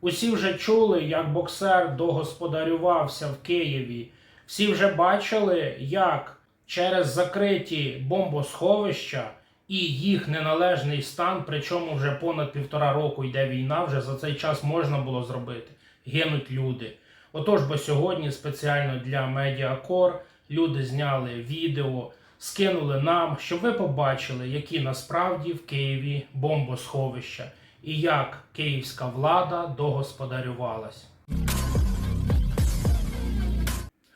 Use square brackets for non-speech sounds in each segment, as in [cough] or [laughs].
Усі вже чули, як боксер догосподарювався в Києві. Всі вже бачили, як через закриті бомбосховища і їх неналежний стан, причому вже понад півтора року йде війна, вже за цей час можна було зробити. Гинуть люди. Отож, бо сьогодні спеціально для Медіакор люди зняли відео, скинули нам, щоб ви побачили, які насправді в Києві бомбосховища і як київська влада догосподарювалась.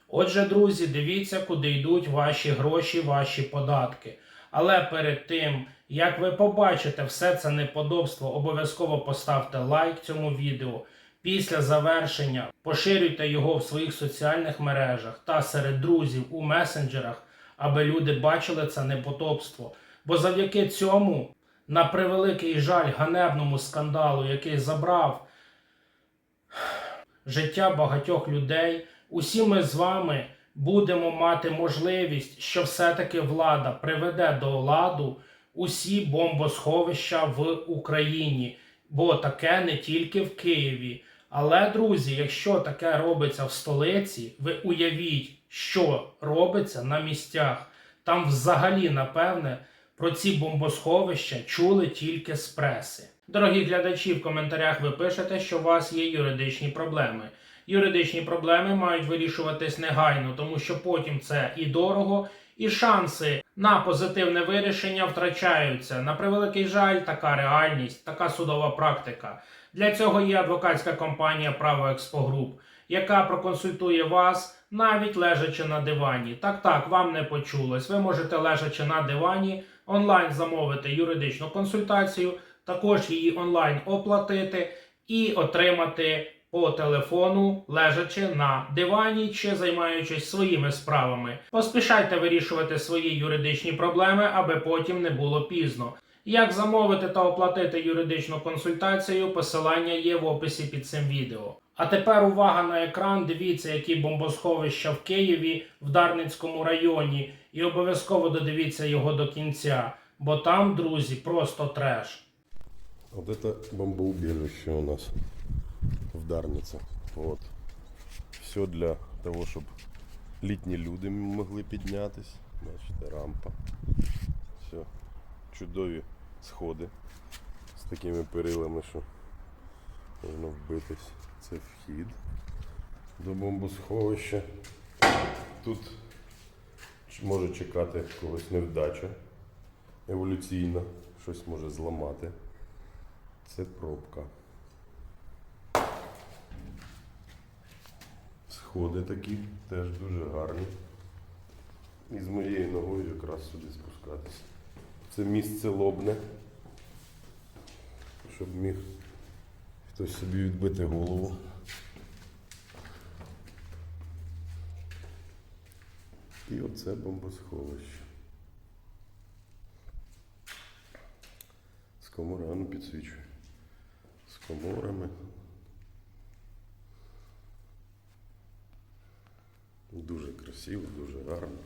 Отже, друзі, дивіться, куди йдуть ваші гроші, ваші податки. Але перед тим, як ви побачите все це неподобство, обов'язково поставте лайк цьому відео. Після завершення поширюйте його в своїх соціальних мережах та серед друзів у месенджерах, аби люди бачили це неподобство. Бо завдяки цьому, на превеликий жаль, ганебному скандалу, який забрав життя багатьох людей, усі ми з вами будемо мати можливість, що все-таки влада приведе до ладу усі бомбосховища в Україні. Бо таке не тільки в Києві. Але, друзі, якщо таке робиться в столиці, ви уявіть, що робиться на місцях. Там взагалі, напевне, про ці бомбосховища чули тільки з преси. Дорогі глядачі, в коментарях ви пишете, що у вас є юридичні проблеми. Юридичні проблеми мають вирішуватись негайно, тому що потім це і дорого, і шанси на позитивне вирішення втрачаються. На превеликий жаль, така реальність, така судова практика. Для цього є адвокатська компанія Право Експогруп, яка проконсультує вас навіть лежачи на дивані. Так, так, вам не почулось. Ви можете лежачи на дивані онлайн замовити юридичну консультацію, також її онлайн оплатити і отримати по телефону, лежачи на дивані чи займаючись своїми справами. Поспішайте вирішувати свої юридичні проблеми, аби потім не було пізно. Як замовити та оплатити юридичну консультацію, посилання є в описі під цим відео. А тепер увага на екран. Дивіться, які бомбосховища в Києві, в Дарницькому районі, і обов'язково додивіться його до кінця, бо там, друзі, просто треш. Вот это бомбоубежище у нас в Дарнице. Вот. Все для того, щоб літні люди могли піднятись. Бачите, рампа. Все. Чудові сходи з такими перилами, що можна вбитись. Це вхід до бомбосховища. Тут може чекати когось невдача еволюційна, щось може зламати. Це пробка. Сходи такі теж дуже гарні. І з моєю ногою якраз сюди спускатися. Це місце лобне, щоб міг хтось собі відбити голову. І оце бомбосховище. З ну підсвічує. З коморами. Дуже красиво, дуже гарно.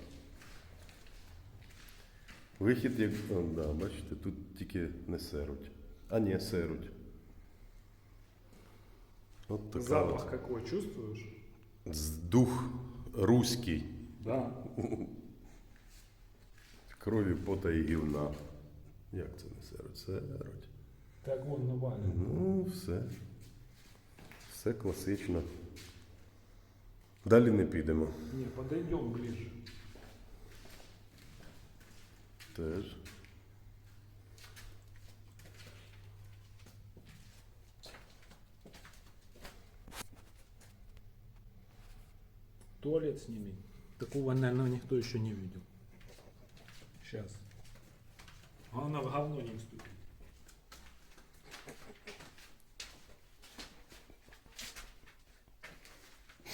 Вихід як. О, да, бачите, тут тільки не серуть. А ні, серуть. От така Запах от. какой чувствуешь? З- Дух руський. Да. [laughs] Крові пота і гівна. Як це не серуть? Серуть. Так вон навален. Ну, все. Все класично. Далі не підемо. Не, подойдем ближе. Теж. Туалет сними. Такого, наверное, никто еще не видел. Сейчас. Главное в говно не вступить.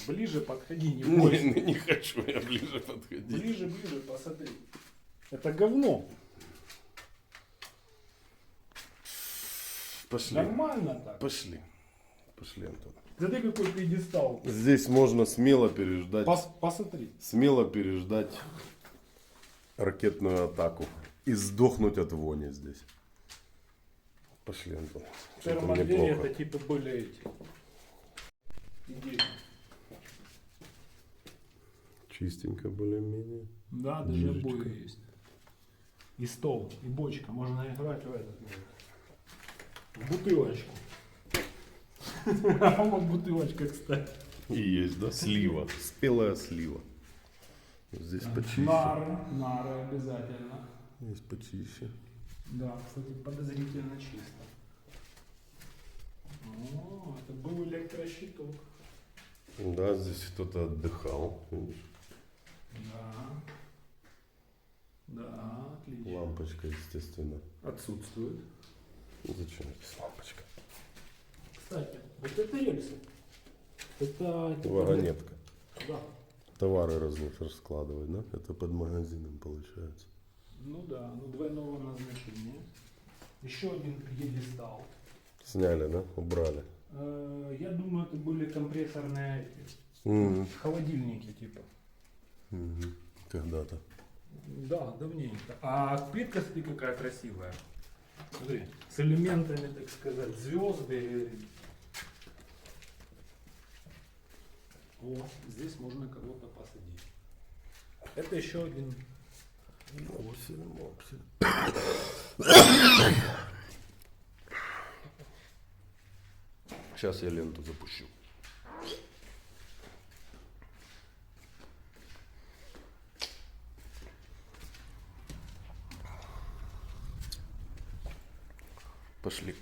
Ближе подходи, не бойся. не, не хочу я ближе подходить. Ближе, ближе, посмотри. Это говно. Пошли. Нормально так. Пошли. Пошли, Антон. Смотри, какой пьедестал. Здесь можно смело переждать, Пос- посмотри. смело переждать ракетную атаку и сдохнуть от вони здесь. Пошли, Антон. Плохо. это типа были эти. Иди. Чистенько более-менее. Да, даже обои есть. И стол, и бочка. Можно играть в этот. В бутылочку. [laughs] А вот бутылочка, кстати. И есть, да? Слива. Спелая слива. Здесь почище. Нары, нары обязательно. Здесь почище. Да, кстати, подозрительно чисто. О, это был электрощиток. Да, здесь кто-то отдыхал. Да. Да, отлично. Лампочка, естественно. Отсутствует. Ну, Зачем здесь лампочка? Кстати, вот это рельсы. Это... типа, Вагонетка. Да. Товары разных раскладывать, да? Это под магазином получается. Ну да, ну двойного назначения. Еще один пьедестал. Сняли, да? Убрали. Э, Я думаю, это были компрессорные эти, Мгм. холодильники типа. Мгм. Когда-то. Да, давненько. А плитка, смотри, какая красивая. Смотри, с элементами, так сказать, звезды. О, здесь можно кого-то посадить. Это еще один. Мопси. Сейчас я ленту запущу. Пошли.